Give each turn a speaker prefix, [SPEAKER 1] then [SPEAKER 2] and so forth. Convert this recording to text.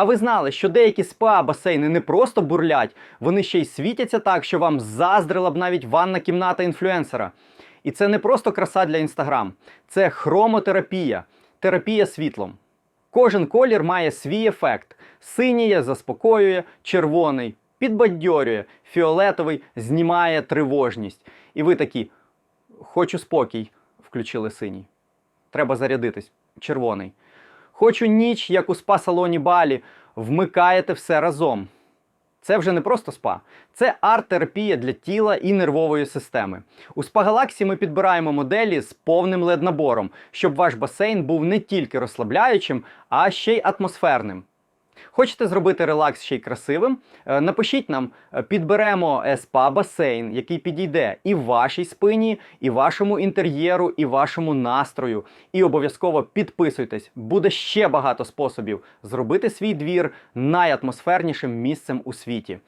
[SPEAKER 1] А ви знали, що деякі спа-басейни не просто бурлять, вони ще й світяться так, що вам заздрила б навіть ванна кімната інфлюенсера. І це не просто краса для інстаграм, це хромотерапія, терапія світлом. Кожен колір має свій ефект. Синій заспокоює, червоний підбадьорює, фіолетовий знімає тривожність. І ви такі: хочу спокій, включили синій. Треба зарядитись. Червоний. Хочу ніч, як у спа-салоні Балі, вмикаєте все разом. Це вже не просто спа, це арт-терапія для тіла і нервової системи. У спа-галаксі ми підбираємо моделі з повним лед-набором, щоб ваш басейн був не тільки розслабляючим, а ще й атмосферним. Хочете зробити релакс ще й красивим? Е, Напишіть нам, е, підберемо е, спа-басейн, який підійде і вашій спині, і вашому інтер'єру, і вашому настрою. І обов'язково підписуйтесь, буде ще багато способів зробити свій двір найатмосфернішим місцем у світі.